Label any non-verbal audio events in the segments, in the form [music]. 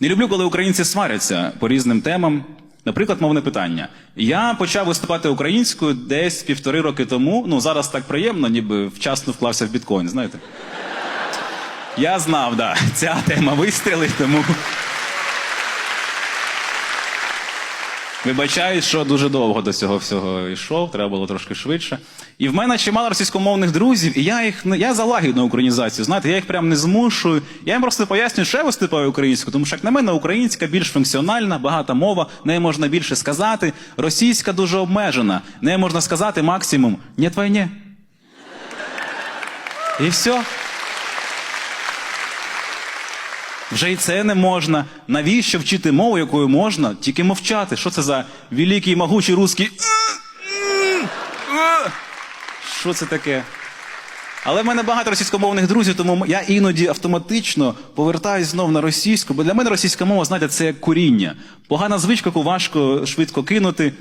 Не люблю, коли українці сваряться по різним темам. Наприклад, мовне питання. Я почав виступати українською десь півтори роки тому. Ну, зараз так приємно, ніби вчасно вклався в біткоін, знаєте. Я знав, да, [laughs] ця тема вистрілить, тому. Вибачаюсь, що дуже довго до цього всього йшов, треба було трошки швидше. І в мене чимало російськомовних друзів, і я їх не- я за лагідну українізацію. Знаєте, я їх прям не змушую. Я їм просто пояснюю, що я виступаю українською, тому що як на мене, українська більш функціональна, багата мова, нею можна більше сказати. Російська дуже обмежена. Нею можна сказати максимум «Нет війні». І все. Вже і це не можна. Навіщо вчити мову, якою можна, тільки мовчати? Що це за великий могучий русський? Що це таке? Але в мене багато російськомовних друзів, тому я іноді автоматично повертаюсь знов на російську, бо для мене російська мова, знаєте, це як куріння. Погана звичка, яку важко швидко кинути.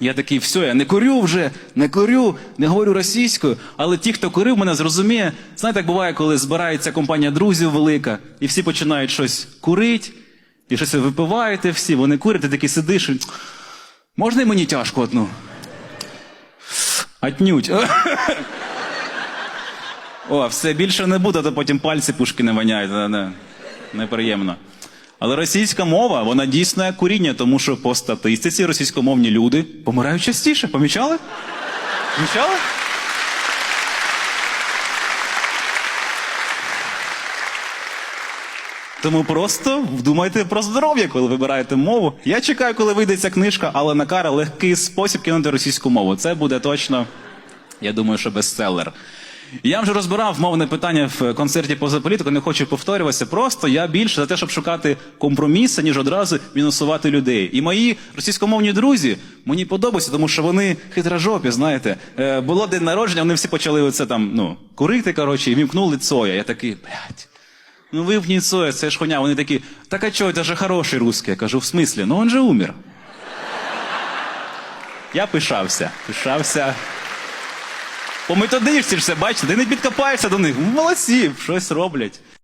Я такий, все, я не курю вже, не курю, не говорю російською. Але ті, хто курив, мене зрозуміє. Знаєте, як буває, коли збирається компанія друзів велика, і всі починають щось курити, і щось випиваєте всі, вони курять, ти такий сидиш. І... Можна і мені тяжко одну? Отнють. О, все більше не буде, то потім пальці пушки не воняють. Не, не, неприємно. Але російська мова, вона дійсно куріння, тому що по статистиці російськомовні люди помирають частіше. Помічали? Помічали? Тому просто вдумайте про здоров'я, коли вибираєте мову. Я чекаю, коли вийде ця книжка, але на кара легкий спосіб кинути російську мову. Це буде точно, я думаю, що бестселер. Я вже розбирав мовне питання в концерті поза політику, не хочу повторюватися. Просто я більше за те, щоб шукати компроміси, ніж одразу мінусувати людей. І мої російськомовні друзі мені подобаються, тому що вони хитрожопі, знаєте. Е, було день народження, вони всі почали оце там, ну, курити, коротше, і вімкнули Цоя. Я такий, блядь. Ну випніть Цоя, це ж хуйня. Вони такі, так а чого, це же хороший русский. Я кажу, в смислі? Ну він же умер. Я пишався, пишався. По методичці ж все, бачите, ти не підкопаєшся до них. Молодці, щось роблять.